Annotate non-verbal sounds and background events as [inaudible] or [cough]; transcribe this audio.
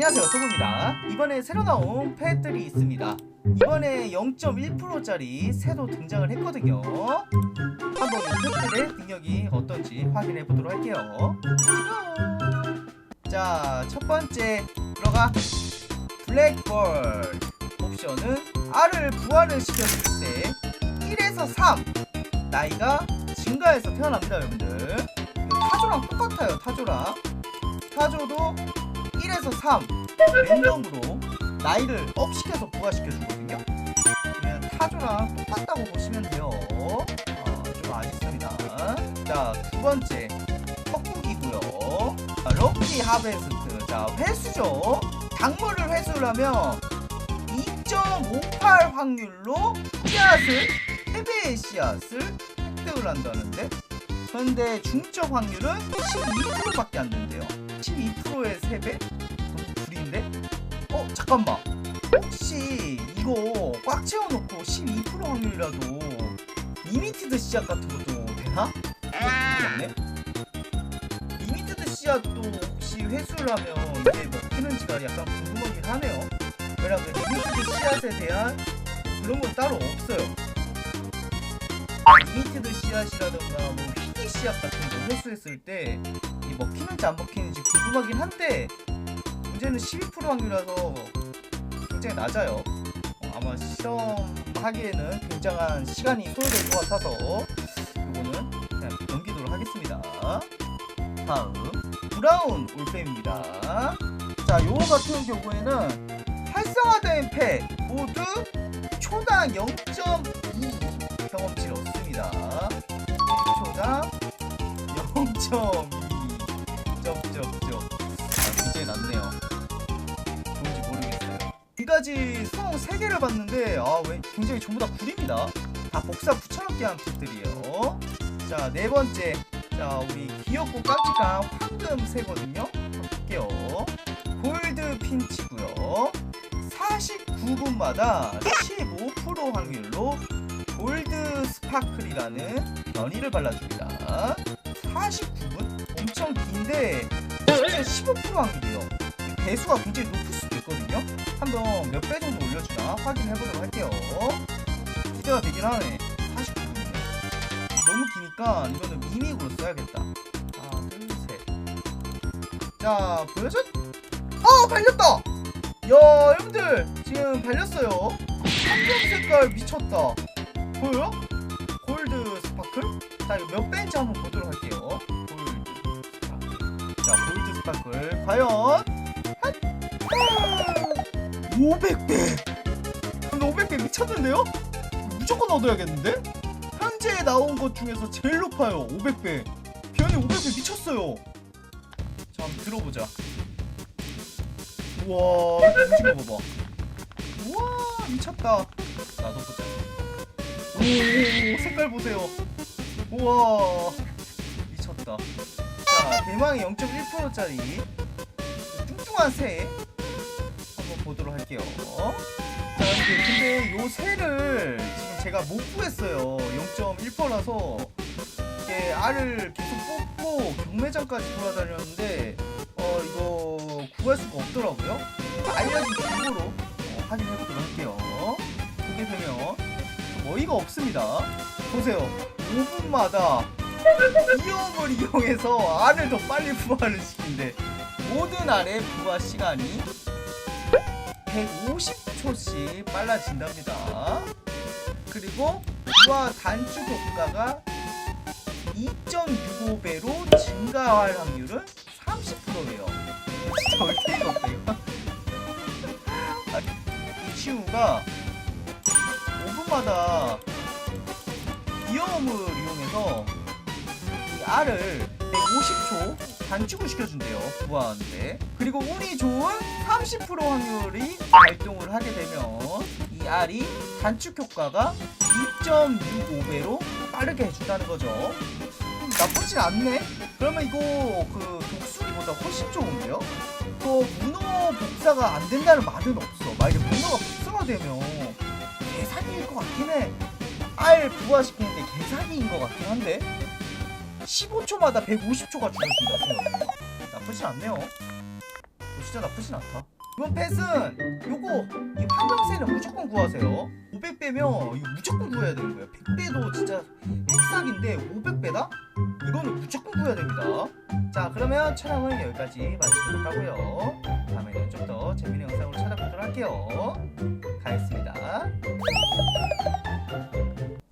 안녕하세요 토부입니다. 이번에 새로 나온 펫들이 있습니다. 이번에 0.1%짜리 새도 등장을 했거든요. 한번 이 펫들의 능력이 어떤지 확인해 보도록 할게요. 자 첫 번째 들어가. 블랙볼. 옵션은 R을 부활을 시켰을 때 1에서 3 나이가 증가해서 태어납니다 여러분들. 타조랑 똑같아요 타조랑. 타조도 1에서 3 랜덤으로 나이를 업 시켜서 부과시켜 주거든요. 그냥 타조랑 똑같다고 보시면 돼요. 어, 좀 아쉽습니다. 자, 두 번째 퍽국이고요. 자, 럭키 하베스트. 자, 회수죠. 작물을 회수를 하면 2.58 확률로 씨앗을 3배의 씨앗을 획득을 한다는데 그런데 중적 확률은 12%밖에 안 된대요. 12%의 3배? 불인데? 어 잠깐만 혹시 이거 꽉 채워놓고 12% 확률이라도 리미티드 씨앗 같은 것도 되나? 모르겠네 리미티드 씨앗도 혹시 회수를 하면 이게 먹히는지가 약간 궁금하긴 하네요 왜냐면 리미티드 씨앗에 대한 그런 건 따로 없어요 리미티드 씨앗이라던가 뭐 희귀 씨앗 같은 거 회수했을 때이 먹히는지 안 먹히는지 궁금하긴 한데 문제는 12% 확률이라서 굉장히 낮아요. 어, 아마 실험하기에는 굉장한 시간이 소요될 것 같아서 이거는 그냥 넘기도록 하겠습니다. 다음 브라운 올빼입니다. 자, 요거 같은 경우에는 활성화된 팩 모두 초당 0.2 경험치를 얻습니다. 1초당 0.2 지금까지 총 3개를 봤는데 아, 왜 굉장히 전부 다 구립니다. 다 복사 붙여넣기 한 팁들이에요. 자, 네 번째. 자, 우리 귀엽고 깜찍한 황금새거든요. 볼게요. 골드 핀치고요. 49분마다 15% 확률로 골드 스파클이라는 변이를 발라줍니다. 49분? 엄청 긴데 실제 15% 확률이에요. 배수가 굉장히 높을 수도 있거든요. 한번 몇 배 정도 올려주나 확인해 보도록 할게요. 기대가 되긴 하네. 49분. 너무 기니까 이거는 미믹으로 써야겠다. 하나, 둘, 셋. 자, 보여줘? 어, 발렸다! 야, 여러분들, 지금 발렸어요. 황금 색깔 미쳤다. 보여요? 골드 스파클? 자, 이거 몇 배인지 한번 보도록 할게요. 골드. 자, 골드 스파클. 과연? 한! 500배! 근데 500배 미쳤는데요? 무조건 얻어야겠는데? 현재 나온 것 중에서 제일 높아요. 500배. 변이 500배 미쳤어요. 자, 한번 들어보자. 우와, 움직여 봐봐. 우와, 미쳤다. 나도 보자. 오, 색깔 보세요. 우와, 미쳤다. 자, 대망의 0.1%짜리 뚱뚱한 새 보도록 할게요. 자, 근데, 근데 요 새를 지금 제가 못 구했어요. 0.1%라서 이게 알을 계속 뽑고 경매장까지 돌아다녔는데 어 이거 구할 수가 없더라고요. 알려진 정보로 어, 확인해 보도록 할게요. 보게 되면 좀 어이가 없습니다. 보세요. 5분마다 이용을 이용해서 알을 더 빨리 [laughs] 부화를 시킨대. 모든 알의 부화 시간이 150초씩 빨라진답니다. 그리고 부화 단축 효과가 2.65배로 증가할 확률은 30%예요. 진짜 없다 이거. 아, 이 친구가 5분마다 이어음을 이용해서 이 알을 150초 단축을 시켜준대요 부화하는데 그리고 운이 좋은 30% 확률이 발동을 하게 되면 이 알이 단축 효과가 2.65배로 빠르게 해준다는 거죠. 음, 나쁘진 않네. 그러면 이거 그 독수리보다 훨씬 좋은데요? 그 문어 복사가 안 된다는 말은 없어. 만약에 문어가 복사가 되면 계산일 것 같긴 해알 부화시키는데 계산인 것 같긴 한데 15초마다 150초가 줄어든다 나쁘지 않네요 진짜 나쁘진 않다. 이번 펫은 요거 이 황금새는 무조건 구하세요. 500배면 이거 무조건 구해야 되는 거예요. 100배도 진짜 핵사기인데 500배다? 이거는 무조건 구해야 됩니다. 자 그러면 촬영은 여기까지 마치도록 하고요. 다음에는 좀 더 재밌는 영상으로 찾아뵙도록 할게요. 가겠습니다.